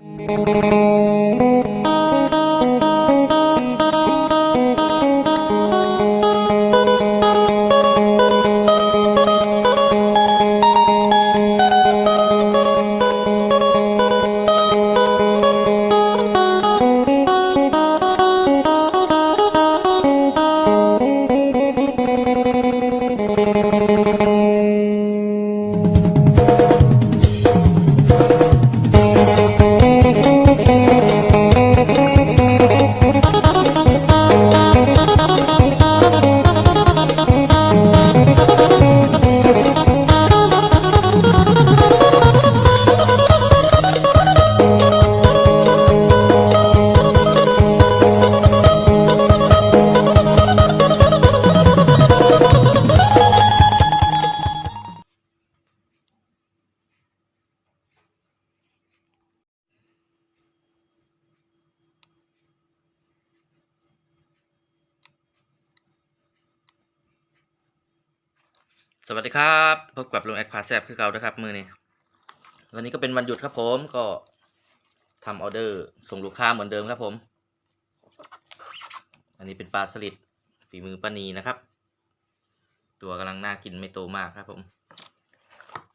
Música สวัสดีครับพบกับลุงแอคพาแซบคือเก่านะครับมือนี้วันนี้ก็เป็นวันหยุดครับผมก็ทำออเดอร์ส่งลูกค้าเหมือนเดิมครับผม อันนี้เป็นปลาสลิดฝีมือป้านีนะครับ ตัวกำลังน่ากินไม่โตมากครับผม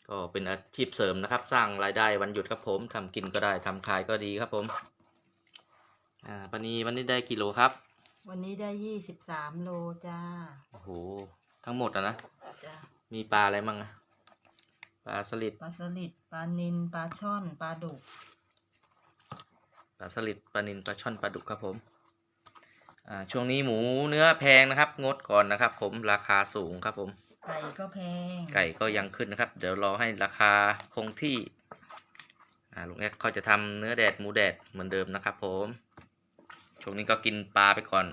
ก็เป็นอาชีพเสริมนะครับ สร้างรายได้วันหยุดครับผมทำกินก็ได้ทำขายก็ดีครับผมอ่าป้านีวันนี้ได้กิโลครับ วันนี้ได้ยี่สิบสามโลจ้าโอ้โหทั้งหมดอะนะจ้า มีปลาอะไรมั่งอะปลาสลิดปลาสลิดปลานิลปลาช่อนปลาดุกปลาสลิดปลานิลปลาช่อนปลาดุกครับผมอ่าช่วงนี้หมูเนื้อแพงนะครับ งดก่อนนะครับ ผมราคาสูงครับผม ไก่ก็แพงไก่ก็ยังขึ้นนะครับ เดี๋ยวรอให้ราคาคงที่อ่าลุงแอ๊กเขาจะทำเนื้อแดดหมูแดดเหมือนเดิมนะครับ ผมช่วงนี้ก็กินปลาไปก่อน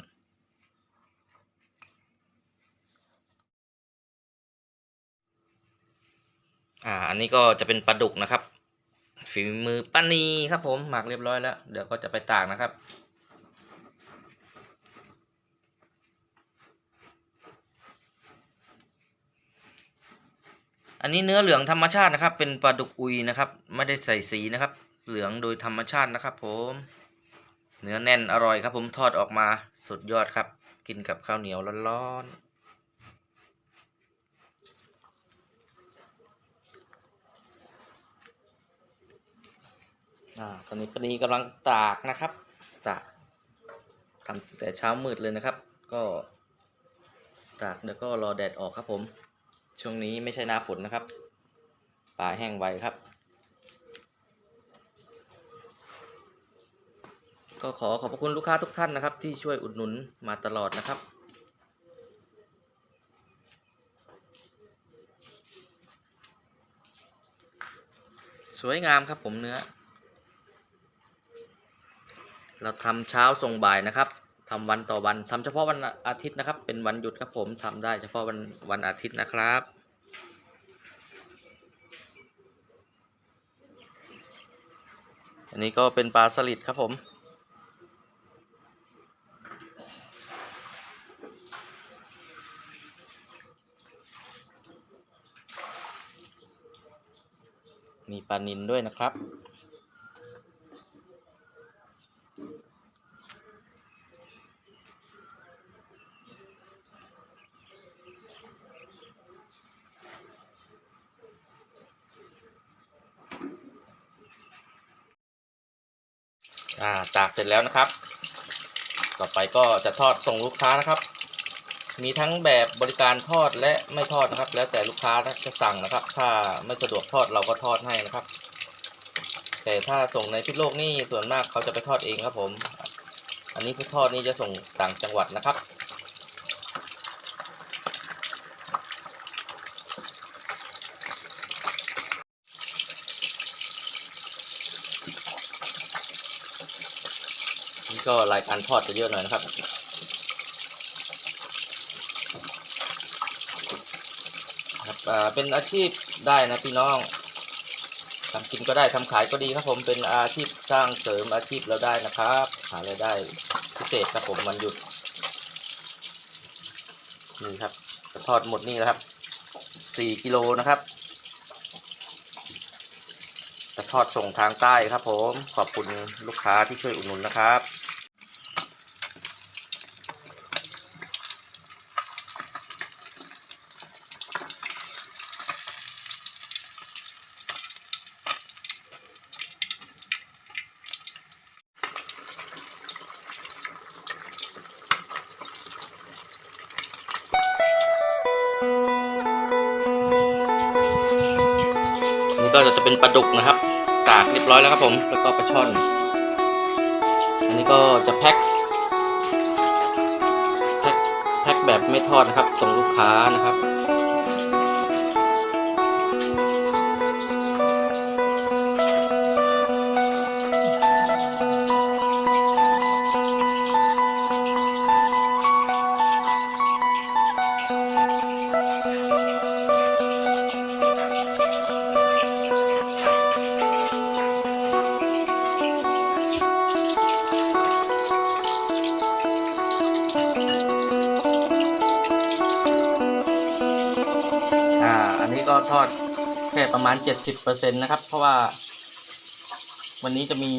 อ่า อันนี้ก็จะเป็นปลาดุกนะครับ ฝีมือป้านีครับผมหมักเรียบร้อยแล้ว เดี๋ยวก็จะไปตากนะครับอันนี้เนื้อเหลืองธรรมชาตินะครับ เป็นปลาดุกอุยนะครับ ไม่ได้ใส่สีนะครับ เหลืองโดยธรรมชาตินะครับ ผม เนื้อแน่นอร่อยครับ ผมทอดออกมาสุดยอดครับ กินกับข้าวเหนียวร้อนๆ อ่าตอนนี้ปนีกำลังตากนะครับตากทำแต่เช้ามืดเลยนะครับ ก็ตากเดี๋ยวก็รอแดดออกครับผม ช่วงนี้ไม่ใช่หน้าฝนนะครับป่าแห้งไวครับ ก็ขอขอบคุณลูกค้าทุกท่านนะครับ ที่ช่วยอุดหนุนมาตลอดนะครับสวยงามครับผมเนื้อ เราทำเช้าส่งบ่ายนะครับทำวันต่อวันทำเฉพาะวันอาทิตย์นะครับ เป็นวันหยุดครับผมทำได้เฉพาะวันวันอาทิตย์นะครับอันนี้ก็เป็นปลาสลิดครับผม มีปลานินด้วยนะครับ อ่าตากเสร็จแล้วนะครับ ต่อไปก็จะทอดส่งลูกค้านะครับ มีทั้งแบบบริการทอดและไม่ทอดนะครับ แล้วแต่ลูกค้าจะสั่งนะครับ ถ้าไม่สะดวกทอดเราก็ทอดให้นะครับ แต่ถ้าส่งในพิษโลกนี่ส่วนมากเขาจะไปทอดเองครับผม อันนี้ไปทอดนี่จะส่งต่างจังหวัดนะครับ ก็รายการทอดจะเยอะหน่อยนะครับ ครับอ่าเป็นอาชีพได้นะพี่น้องทำกินก็ได้ทำขายก็ดีครับผมเป็นอาชีพสร้างเสริมอาชีพเราได้นะครับ หารายได้พิเศษครับผมวันหยุดนี่ครับทอดหมดนี่นะครับสี่กิโลนะครับจะทอดส่งทางใต้ครับผม ขอบคุณลูกค้าที่ช่วยอุดหนุนนะครับ ก็จะเป็นปลาดุกนะครับ ตากเรียบร้อยแล้วครับผม แล้วก็ปลาช่อน อันนี้ก็จะแพ็คแพ็คแพ็คแบบไม่ทอดนะครับ ส่งลูกค้านะครับ ทอดแค่ประมาณเจ็ดสิบเปอร์เซ็นนะครับ เพราะว่า วันนี้จะมี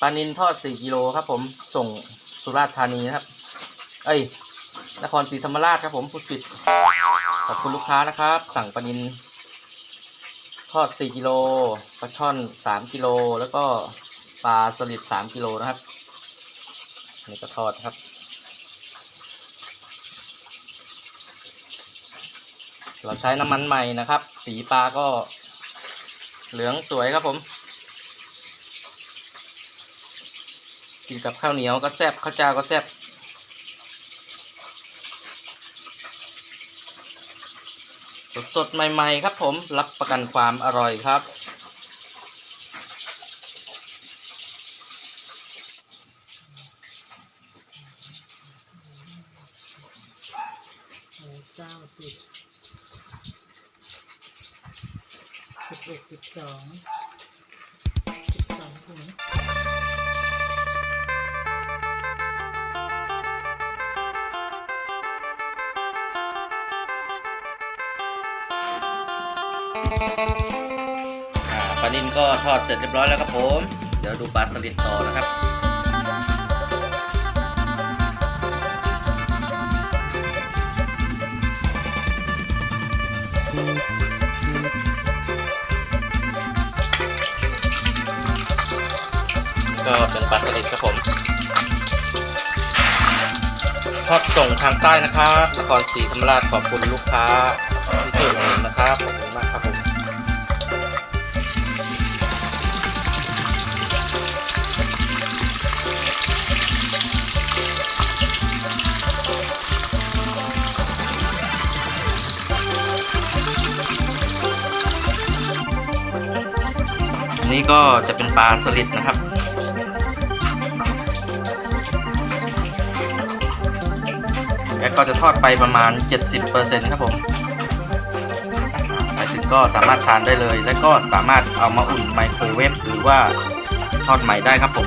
ปลานินทอดสี่กิโลครับผมส่งสุราษฎร์ธานีนะครับ เอ้ย นครศรีธรรมราชครับผมพูดผิดขอบคุณลูกค้านะครับ สั่งปลานินทอดสี่กิโลปลาช่อนสามกิโล แล้วก็ปลาสลิดสามกิโลนะครับนนี้ก็ทอดครับ เราใช้น้ำมันใหม่นะครับ สีปลาก็เหลืองสวยครับผม กินกับข้าวเหนียวก็แซ่บข้าวเจ้าก็แซ่บสดๆ ใหม่ ๆ ครับผม รับประกันความอร่อยครับ เก้าสิบ สิบเอ็ดสิบสองสิบสองถุงอ่าปลานินก็ทอดเสร็จเรียบร้อยแล้วครับผม เดี๋ยวดูปลาสลิดต่อนะครับ ก็เป็นปลาสลิดครับผมทอดส่งทางใต้นะครับนครศรีธรรมราชขอบคุณลูกค้าที่ช่วยอุดหนุนนะครับขอบคุณมากครับผมนนี้ก็จะเป็นปลาสลิดนะครับ ก็จะทอดไปประมาณ 70%ครับผมไปถึงก็สามารถทานได้เลย และก็สามารถเอามาอุ่นไมโครเวฟหรือว่าทอดใหม่ได้ครับผม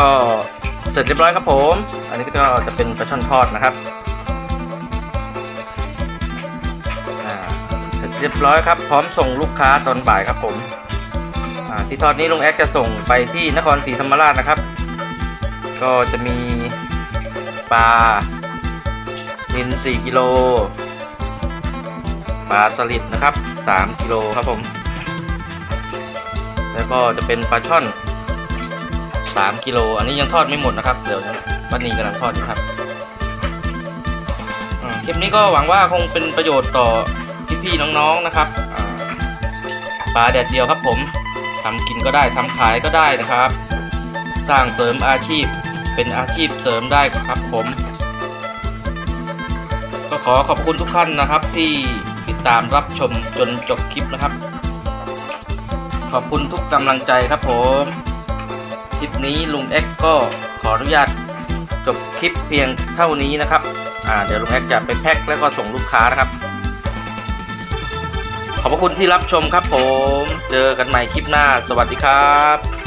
ก็เสร็จเรียบร้อยครับผม อันนี้ก็จะเป็นปลาช่อนทอดนะครับเสร็จเรียบร้อยครับ พร้อมส่งลูกค้าตอนบ่ายครับผมอ่าที่ทอดนี้ลุงแอคจะส่งไปที่นครศรีธรรมราชนะครับ ก็จะมีปลานิน4กิโลปลาสลิดนะครับ 3 กิโลครับผม แล้วก็จะเป็นปลาช่อน 3กิโลอันนี้ยังทอดไม่หมดนะครับ เดี๋ยวป้านีกำลังทอดอยู่ครับคลิปนี้ก็หวังว่าคงเป็นประโยชน์ต่อพี่ๆน้องๆนะครับปลาแดดเดียวครับผมทำกินก็ได้ทำขายก็ได้นะครับ สร้างเสริมอาชีพเป็นอาชีพเสริมได้ครับผม ก็ขอขอบคุณทุกท่านนะครับที่ติดตามรับชมจนจบคลิปนะครับ ขอบคุณทุกกำลังใจครับผม คลิปนี้ลุงเอ็กก็ขออนุญาตจบคลิปเพียงเท่านี้นะครับอ่าเดี๋ยวลุงเอ็กจะไปแพ็คแล้วก็ส่งลูกค้านะครับ ขอบพระคุณที่รับชมครับผม เจอกันใหม่คลิปหน้า สวัสดีครับ